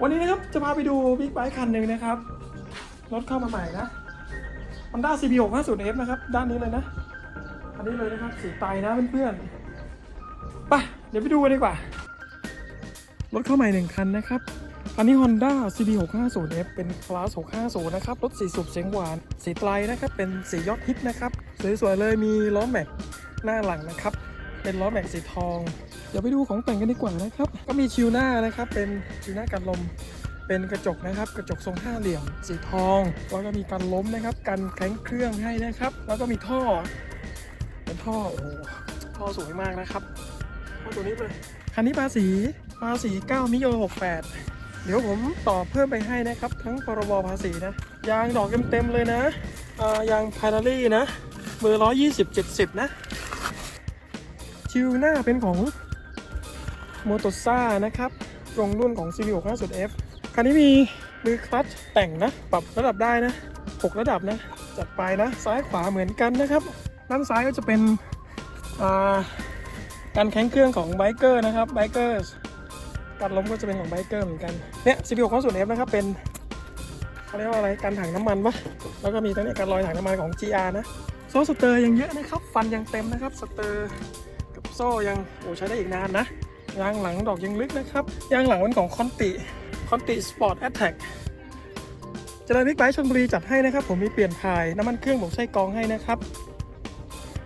วันนี้นะครับจะพาไปดูบิ๊กไบค์คันหนึ่งนะครับ รถเข้ามาใหม่นะ Honda CB 6 5 0 F นะครับ ด้านนี้เลยนะ อันนี้เลยนะครับ สีไตนะเพื่อนๆไปเดี๋ยวไปดูกันดีกว่า รถเข้าใหม่หนึ่งคันนะครับ อันนี้ Honda CB 6 5 0 F เป็นคลาส 650 นะครับ รถสีสูบเสียงหวาน สีไตรนะครับ เป็นสียอดฮิตนะครับ สวยๆเลยมีล้อแม็กหน้าหลังนะครับ เป็นล้อแม็กสีทอง ดี๋ยวไปดูของแต่งกันดีกว่านะครับ ก็มีชิวหน้านะครับ เป็นชิวหน้ากันลม เป็นกระจกนะครับ กระจกทรงห้าเหลี่ยม สีทอง แล้วก็มีการล้มนะครับ กันแข็งเครื่องให้นะครับ แล้วก็มีท่อ เป็นท่อ โอ้โห ท่อสวยมากนะครับท่อตัวนี้เลย คันนี้ภาษีภาษี 9 มิโย 68 เดี๋ยวผมต่อเพิ่มไปให้นะครับ ทั้งพรบภาษีนะ ยางดอกเต็มๆเลยนะอ่ายางพาราลี่นะเบอร์120 70 นะชิวหน้าเป็นของ m o t o z a นะครับ ตรงรุ่นของ CB 6 5 0 F คันนี้มีมือคลัตช์แต่งนะ ปรับระดับได้นะ 6 ระดับนะ จัดไปนะ ซ้ายขวาเหมือนกันนะครับ ด้านซ้ายก็จะเป็นการแข้งเครื่องของไบเกอร์นะครับไบเกอร์การล้มก็จะเป็นของไบเกอร์เหมือนกัน เนี่ย CB 6 5 0 F นะครับ เป็นเขาเรียกว่าอะไร การถังน้ำมันปะแล้วก็มีทั้งเนี่ยการลอยถังน้ำมันของ GR นะ โซ่สเตอร์ยังเยอะนะครับ ฟันยังเต็มนะครับ สเตอร์กับโซ่ยังโอ้ใช้ได้อีกนานนะ ยางหลังดอกยังลึกนะครับ ยางหลังเป็นของคอนติคอนติสปอร์ตแอตแทกเจริญบิ๊กไบค์ชลบุรีจัดให้นะครับ ผมมีเปลี่ยนถ่าย น้ำมันเครื่องผมใช้กองให้นะครับ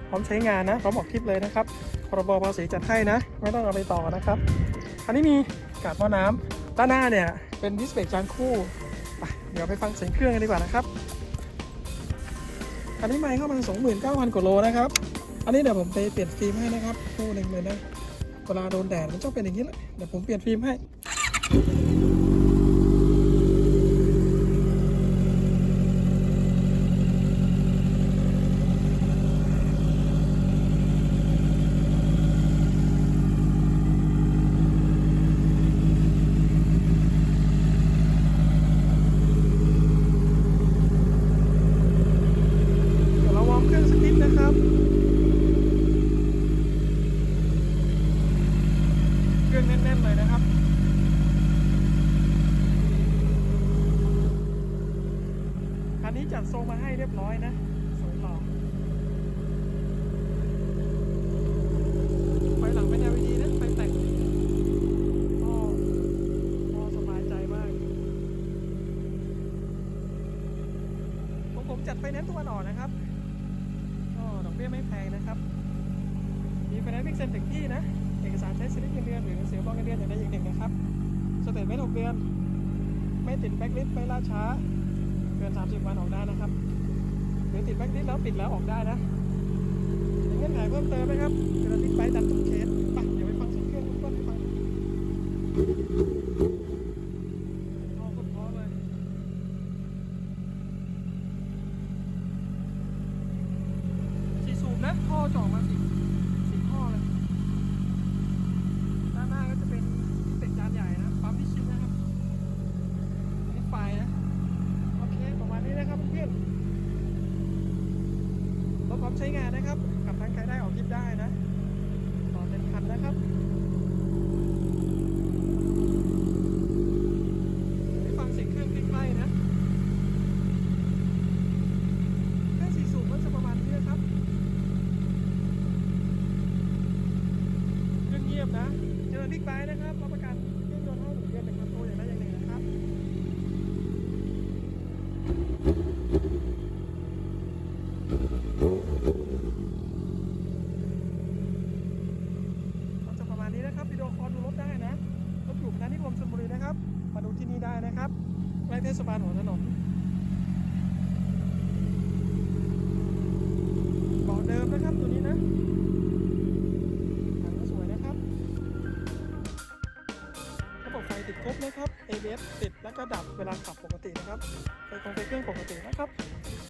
พร้อมใช้งานนะพร้อมออกทริปเลยนะครับพรบภาษีจัดให้นะ ไม่ต้องเอาไปต่อนะครับ อันนี้มีกาดหม้อน้ำด้านหน้าเนี่ยเป็นดิสเบรกจานคู่ไปเดี๋ยวไปฟังเสียงเครื่องกันดีกว่านะครับ อันนี้ไม่เข้ามา29,000กว่าโลนะครับ อันนี้เดี๋ยวผมไปเปลี่ยนฟิล์มให้นะครับคู่หนึ่งเลยนะ เวลาโดนแดดมันชอบเป็นอย่างนี้แหละเดี๋ยวผมเปลี่ยนฟิล์มให้ เดี๋ยวเราวอร์มเครื่องสักนิดนะครับ เครื่องแน่นๆเลยนะครับอันนี้จัดทรงมาให้เรียบร้อยนะสวยหล่อไฟหลังเป็น LED นะไฟแต่งก็ก็สบายใจมากผมผมจัดไฟแนนซ์ตัวนอ่อนนะครับก็ดอกเบี้ยไม่แพงนะครับ มีไฟแนนซ์พิกเซนถึงที่นะ อกสารใช้สลิปเงินเดือนหรือเสียบองเงินเดือนอย่างใดอย่างหนึ่งนะครับสเตทเมนต์หกเดือน ไม่ติดแบ็กลิสต์ไม่ล่าช้า เกิน 30 วันออกได้นะครับ หรือติดแบ็กลิสต์แล้วปิดแล้วออกได้นะเงื่อนไขเพิ่มเติมไหมครับเจอบิ๊กไบค์ดันทุกเคสไปเดี๋ยวไปฟังเสียงเครื่องต้นให้ฟังคตรเพราะเลยสีสูบนะท่อจ่อมาสีสีท่อเลย ด้านหน้าก็จะเป็นเป็นจานใหญ่นะ ปั๊มที่ชิ้นนะครับนี่ไฟนะ โอเค ประมาณนี้นะครับเพื่อน ร้อมใช้งานนะครับขับทางไกลได้ออกทริปได้นะต่อเต็มคันนะครับให้ฟังเสียงเครื่องใกล้ๆนะแค่สีสูบก็จะประมาณนี้นะครับเครื่องเงียบนะ เจอบิ๊กไบค์นะครับรับประกันเครื่องยนต์ห้าหนึ่งเดือนเป็นคันโตอย่างใดอย่างหนึ่งนะครับ ก็จะประมาณ นี้นะครับวิดีโอคอลดูรถได้นะรถอยู่คณะนิคมชลบุรีนะครับ มาดูที่นี่ได้นะครับใกล้เทศบาลหัวถนนเบาะเดิมนะครับตัวนี้นะหนังก็สวยนะครับ ระบบไฟติดครบนะครับ ABS ติดแล้วก็ดับเวลาขับปกตินะครับไฟคงไฟเครื่องปกตินะครับ